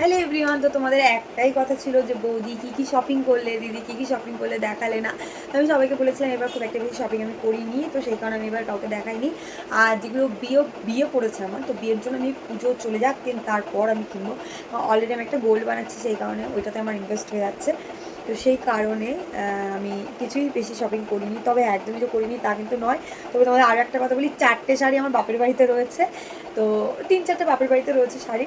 Hello everyone তো তোমাদের একটাই কথা ছিল যে বৌদি কী কী শপিং করলে, দিদি কী কী শপিং করলে দেখালে না? তো আমি সবাইকে বলেছিলাম এবার খুব একটা বেশি শপিং আমি করিনি, তো সেই কারণে আমি এবার কাউকে দেখাইনি। আর যেগুলো বিয়ে বিয়ে পড়েছে আমার, তো বিয়ের জন্য আমি পুজো চলে যাক তারপর আমি কিনবো। অলরেডি আমি একটা গোল্ড বানাচ্ছি, সেই কারণে ওইটাতে আমার ইনভেস্ট হয়ে যাচ্ছে। তো সেই কারণে আমি কিছুই বেশি শপিং করিনি, তবে একদমই যে করিনি, তা কিন্তু নয়। তবে তোমাদের আরও একটা কথা বলি, চারটে শাড়ি আমার বাপের বাড়িতে রয়েছে। তো তিন চারটে বাপের বাড়িতে রয়েছে শাড়ি।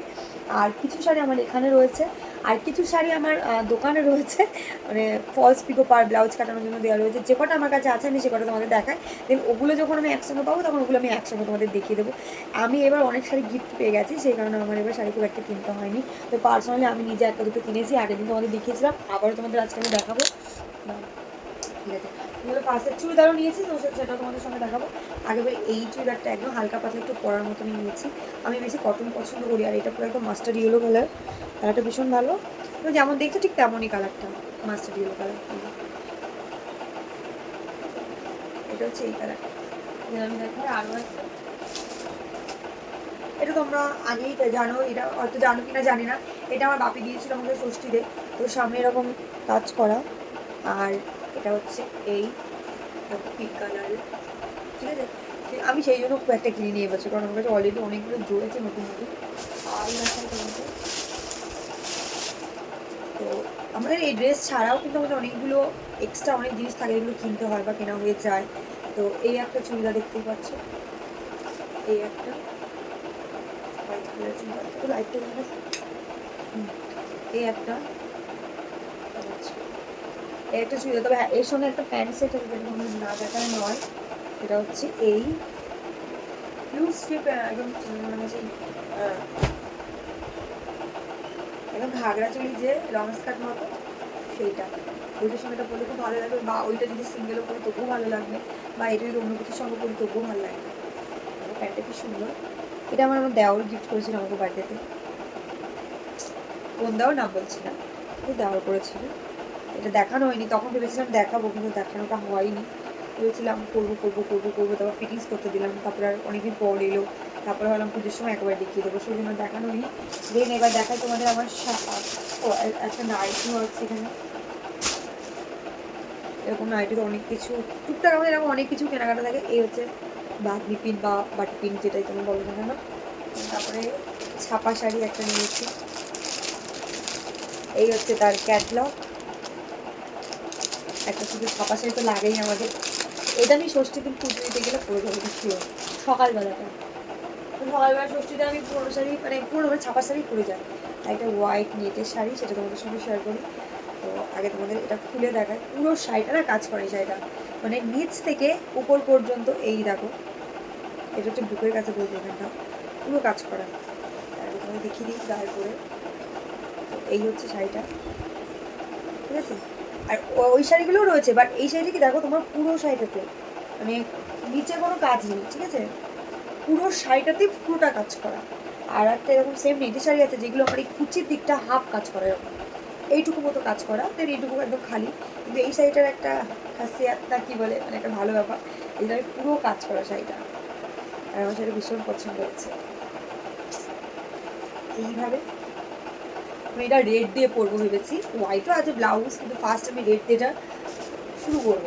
আর কিছু শাড়ি আমার এখানে রয়েছে। আর কিছু শাড়ি আমার দোকানে রয়েছে। মানে ফলস পিকো পার ব্লাউজ কাটানোর জন্য দেওয়া রয়েছে। যে কটা আমার কাছে আছে আমি সে কটা তোমাদের দেখাই। দেন ওগুলো যখন আমি একসঙ্গে পাবো, তখন ওগুলো আমি একসঙ্গে তোমাদের দেখিয়ে দেবো। আমি এবার অনেক শাড়ি গিফট পেয়ে গেছি, সেই কারণে আমার এবার শাড়ি খুব একটা কিনতে হয়নি। তো পার্সোনালি আমি নিজে একটা দুটো কিনেছি, আগের দিন তোমাদের দেখিয়েছিলাম, আবারও তোমাদের আজকে আমি দেখাবো। ঠিক আছে। এগুলো ফার্স্টের চুড়িদারও নিয়েছি, তো সেটা তোমাদের সঙ্গে দেখাবো। আগে এই চুড়িদারটা একদম হালকা পাতলা একটু পরার মতনই নিয়েছি। আমি বেশি কটন পছন্দ করি আর এটা পুরো একদম মাস্টার ইয়েলো কালার কালারটা ভীষণ ভালো। যেমন দেখছ ঠিক তেমনই কালারটা মাস্টার ইয়েলো কালার এটা হচ্ছে এই কালারটা আমি দেখাই আরও একটা। এটা তোমরা আগেই জানো, এটা হয়তো জানো কিনা জানি না। এটা আমার বাপি দিয়েছিল আমাকে ষষ্ঠীতে। তো সামনে এরকম কাজ করা। আর এটা হচ্ছে এই পিঙ্ক কালারের ঠিক আছে? আমি সেই জন্য খুব একটা কিনে নিয়ে বছর, কারণ আমার কাছে অলরেডি অনেকগুলো জুড়েছে নতুন নতুন। আর তো আমাদের এই ড্রেস ছাড়াও কিন্তু আমাদের অনেকগুলো এক্সট্রা অনেক জিনিস থাকে যেগুলো কিনতে হয় বা কেনা হয়ে যায়। তো এই একটা চুড়িদার দেখতেই পাচ্ছ। এই একটা হোয়াইট কালার চুড়িদার। তো লাইট এই একটা। একটা চুড়িদার তবে হ্যাঁ এর সঙ্গে একটা প্যান্ট সেট তোমাদের না দেখায় নয়। এটা হচ্ছে এই স্ট্রিপ একদম মানে সেই একদম ঘাগরা চুলি যে লং স্কার্ট মতো, সেইটা। ওইটার সঙ্গে এটা পরলে খুব ভালো লাগবে বা ওইটা যদি সিঙ্গেলও করি তবুও ভালো লাগবে বা এটা যদি অন্য কিছুর সঙ্গে করি তবুও ভালো লাগবে। প্যান্টটা কি সুন্দর। এটা আমার আমার দেওয়ার গিফট করেছিল আমাকে বার্থডেতে কোন দেওয়ার নাম বলছি না। দেওয়ার করেছিল। এটা দেখানো হয়নি, তখন ভেবেছিলাম দেখাবো, কিন্তু দেখানোটা হয়নি। ভেবেছিলাম করব করব করব করব, তারপর ফিটিংস করতে দিলাম, তারপর আর অনেকদিন পর এলো, তারপরে ভাবলাম পুজোর সময় একবার দেখিয়ে দেবো, সেই জন্য দেখানো হয়নি। দেন এবার দেখাই তোমাদের আমার ও একটা নাইটিও হচ্ছে এখানে। এরকম নাইটিতে অনেক কিছু, টুকটাক আমাদের এরকম অনেক কিছু কেনাকাটা থাকে, এই হচ্ছে বাগনি পিন বা বাটি পিন যেটাই তুমি বলো না কেন। তারপরে ছাপা শাড়ি একটা নিয়েছি। এই হচ্ছে তার ক্যাটলগ একটা শুধু ছাপা শাড়ি তো লাগেই আমাদের। এটা আমি ষষ্ঠী দিন পুজো দিতে গেলে পরে যাব শিওর। সকালবেলাটা। সকালবেলা ষষ্ঠীতে আমি পুরোনো শাড়ি মানে পুরোনো মানে ছাপা শাড়ি পরে যাই। একটা হোয়াইট নেটের শাড়ি, সেটা তোমাদের সঙ্গে শেয়ার করি। তো আগে তোমাদের এটা খুলে দেখায় পুরো শাড়িটা না কাজ করে শাড়িটা। মানে নিচ থেকে উপর পর্যন্ত এই দেখো। এটা হচ্ছে বুকের কাছে বলতে এখানটা পুরো কাজ করা। আগে তোমাদের দেখিয়ে দিই গায়ে করে এই হচ্ছে শাড়িটা। ঠিক আছে? আর ওই শাড়িগুলোও রয়েছে বাট এই শাড়িটা কি দেখো তোমার পুরো শাড়িটাতে মানে নিচে কোনো কাজ নেই, ঠিক আছে? পুরো শাড়িটাতেই পুরোটা কাজ করা। আর একটা এরকম সেম নেটি শাড়ি আছে, যেগুলো আমার এই কুচির দিকটা হাফ কাজ করে এরকম এইটুকু মতো কাজ করা দেন এইটুকু একদম খালি। কিন্তু এই শাড়িটার একটা খাসিয়াত না কি বলে মানে একটা ভালো ব্যাপার, এই আমি পুরো কাজ করা শাড়িটা। আর আমার শাড়ি ভীষণ পছন্দ হচ্ছে এইভাবে আমি এটা রেড দিয়ে পরবো ভেবেছি। হোয়াইটও আছে ব্লাউজ কিন্তু ফার্স্ট আমি রেড দিয়েটা শুরু করব।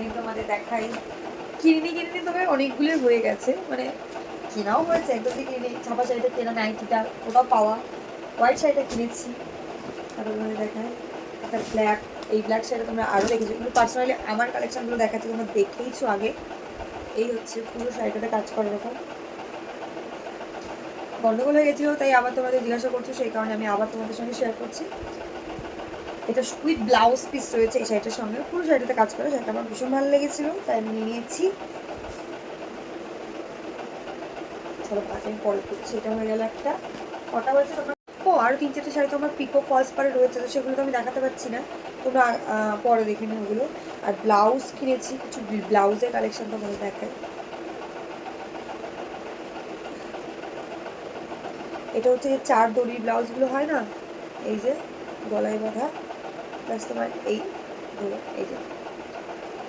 এই তোমাদের দেখাই। কিনিনি কিনিনি, তবে অনেকগুলোই হয়ে গেছে। মানে কেনাও হয়েছে, একদম দিয়ে কিনে ছাপা শাড়িটা কেনা নাইটিটা ওটাও পাওয়া। হোয়াইট শাড়িটা কিনেছি। তারপর তোমাদের দেখাই। একটা ব্ল্যাক এই ব্ল্যাক শাড়িটা তোমরা আরও দেখেছ। কিন্তু পার্সোনালি আমার কালেকশানগুলো দেখাচ্ছি, তোমরা দেখেইছো আগে। এই হচ্ছে পুরো শাড়িটাতে কাজ করে এরকম গন্ডগোল হয়ে গেছিল, তাই আবার তোমাদের জিজ্ঞাসা করছ, সেই কারণে আমি আবার তোমাদের সঙ্গে শেয়ার করছি। এটা উইথ ব্লাউজ পিস রয়েছে এই শাড়িটার সঙ্গে, পুরো শাড়িটাতে কাজ করে, শাড়িটা আমার ভীষণ ভালো লেগেছিলো, তাই আমি নিয়েছি। চলো পাঁচ পরে করছি, এটা হয়ে গেল একটা। কটা হয়েছে তোমরা? ও আরও তিন চারটে শাড়ি তো আমার পিকো ফলস পারে রয়েছে, তো সেগুলো তো আমি দেখাতে পারছি না। তোমরা পরে দেখে নিও ওগুলো। আর ব্লাউজ কিনেছি, কিছু ব্লাউজের কালেকশন তোমাদের দেখাই। এটা হচ্ছে চার দড়ির ব্লাউজগুলো হয় না? এই যে গলায় বাঁধা। প্লাস তোমার এই এই যে।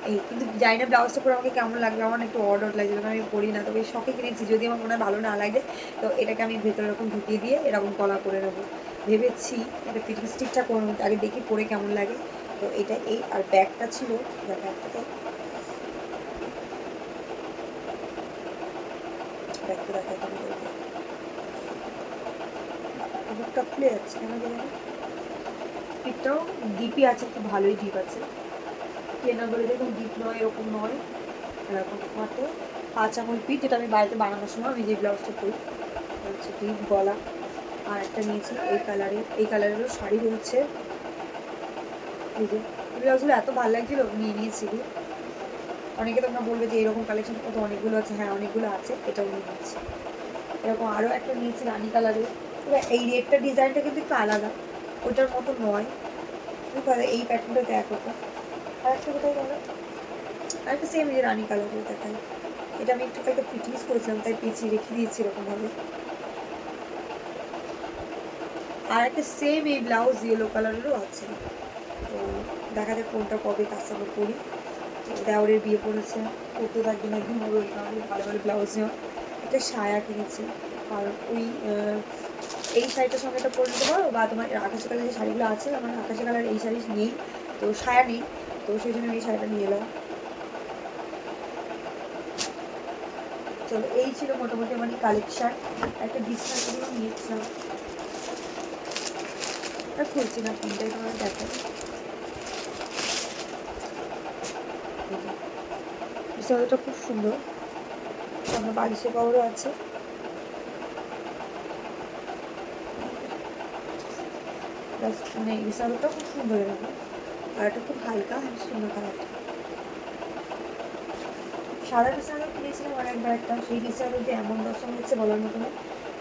এই, কিন্তু জানি না ব্লাউজটা পরে আমাকে কেমন লাগবে, আমার একটু অড অড লাগছে আমি পরি না। তবে শখে কিনেছি, যদি আমার মনে হয় ভালো না লাগে, তো এটাকে আমি ভেতরে এরকম ঢুকিয়ে দিয়ে এরকম গলা করে নেব। ভেবেছি একটা ফিটিং স্টিকটা করব আগে দেখি পরে কেমন লাগে। তো এটা এই, আর ব্যাগটা ছিল ব্যাগটা তো ব্যাগটা দেখা বুকটা খুলে যাচ্ছে কেন জানি না। পিকটাও ডিপি আছে একটু ভালোই ডিপ আছে। কেনা বলে দেখুন ডিপ নয়, এরকম নয়। এরকম মাত্র পাঁচ আঙুল পিঠ, যেটা আমি বাড়িতে বানানোর সময় আমি যে ব্লাউজটা করি হচ্ছে ডিপ গলা। আর একটা নিয়েছি এই কালারের, এই কালারেরও শাড়ি রয়েছে। এই যে ব্লাউজগুলো এত ভালো লাগছিল, নিয়ে নিয়েছি। অনেকে তোমরা বলবে যে এরকম কালেকশন কত অনেকগুলো আছে। হ্যাঁ অনেকগুলো আছে, এটাও নিয়ে নিয়েছি। এরকম আরও একটা নিয়েছি, রানি কালারের। এবার এই রেডটা ডিজাইনটা কিন্তু একটু আলাদা। ওইটার মতো নয়। তাহলে এই প্যাটার্নটা দেখো তো আর একটা কোথায় গেল? আর একটা সেম যে রানি করে দেখাই। এটা আমি একটু একটা ফিটিংস করেছিলাম, তাই পেঁচিয়ে রেখে দিয়েছি এরকমভাবে। আর একটা সেম এই ব্লাউজ ইয়েলো কালারেরও আছে। তো দেখা যাক কোনটা কবে কাস্টমার করি। তো দেওরের বিয়ে পড়েছে করতে থাকবে না একদিন হবে ভালো ভালো ব্লাউজ নেওয়া। একটা সায়া কিনেছি। আর ওই এই শাড়িটার সঙ্গে এটা পরে নিতে পারো বা তোমার আকাশি কালার যে শাড়িগুলো আছে, আমার আকাশি কালার এই শাড়ি নেই, তো সায়া নেই, তো সেই জন্য এই শাড়িটা নিয়ে এলাম। চলো, এই ছিল মোটামুটি আমার কালেকশান একটা ডিসকাউন্টগুলো নিয়েছিলাম। আর খুলছি না প্রিন্টাই তোমার দেখো বিছানাটা খুব সুন্দর। আমার বালিশের কভারও আছে। প্লাস মানে বিছানাটা খুব সুন্দর আর এটা খুব হালকা আর সুন্দর কালারটা সাদা বিছানা কিনেছিলাম আর একবার একটা, সেই বিছানার যে এমন দশা হয়েছে বলার মতো না।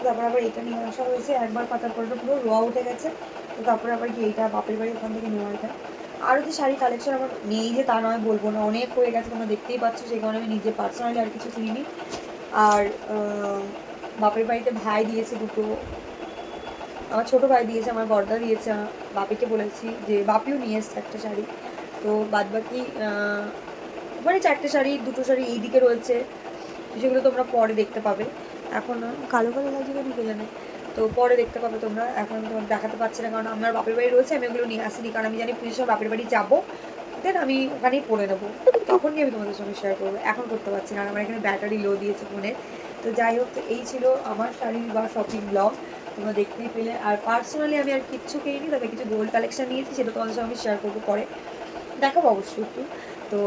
তারপর আবার এটা নিয়ে আসা হয়েছে একবার পাতার পরে পুরো রোয়া উঠে গেছে। তো তারপরে আবার কি এইটা বাপের বাড়ি ওখান থেকে নেওয়া এটা। আরও যে শাড়ি কালেকশন আমার নেই যে তা নয় বলব না, অনেক হয়ে গেছে, তোমরা দেখতেই পাচ্ছ, সেই কারণে আমি নিজে পার্সোনালি আর কিছু কিনিনি। আর বাপের বাড়িতে ভাই দিয়েছে দুটো আমার ছোট ভাই দিয়েছে, আমার বর্দা দিয়েছে বাপিকে বলেছি যে, বাপিও নিয়ে এসছে একটা শাড়ি। তো বাদ বাকি মানে চারটে শাড়ি, দুটো শাড়ি এই দিকে রয়েছে, যেগুলো তোমরা পরে দেখতে পাবে। এখন কালো কালো লাগছে কেন কে জানে? তো পরে দেখতে পাবে তোমরা। এখন তোমার দেখাতে পারছি না, কারণ আমার বাপের বাড়ি রয়েছে, আমি ওগুলো নিয়ে আসিনি, কারণ আমি জানি সময় বাপের বাড়ি যাব। দেন আমি ওখানেই পরে নেব। তখন গিয়ে আমি তোমাদের সঙ্গে শেয়ার করব। এখন করতে পারছি না আমার এখানে ব্যাটারি লো দিয়েছে ফোনে তো যাই হোক, তো এই ছিল আমার শাড়ির বা শপিং ব্লগ তোমরা দেখতেই পেলে। আর পার্সোনালি আমি আর কিচ্ছু কিনিনি, তবে কিছু গোল্ড কালেকশন নিয়েছি, সেটা তোমাদের সঙ্গে আমি শেয়ার করব পরে। দেখাবো অবশ্যই একটু। তো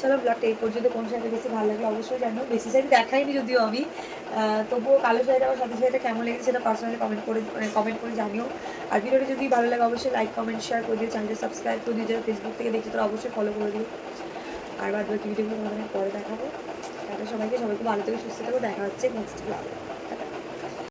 চলো ব্লগটা এই পর্যন্ত কোন শাড়িটা বেশি ভালো লাগল অবশ্যই জানো বেশি শাড়ি দেখাইনি যদিও আমি। তবুও কালো শাড়িটা আমার সাথে শাড়িটা কেমন লেগেছে সেটা পার্সোনালি কমেন্ট করে মানে কমেন্ট করে জানিও। আর ভিডিওটা যদি ভালো লাগে অবশ্যই লাইক কমেন্ট শেয়ার করে দিও। চ্যানেলটা সাবস্ক্রাইব করে দিও। যারা ফেসবুক থেকে দেখছ তারা অবশ্যই ফলো করে দিও। আর বাদ বাকি ভিডিওগুলো পরে দেখাবো। তাহলে সবাইকে সবাইকে ভালো থেকে সুস্থ থাকো দেখা হচ্ছে নেক্সট ব্লগে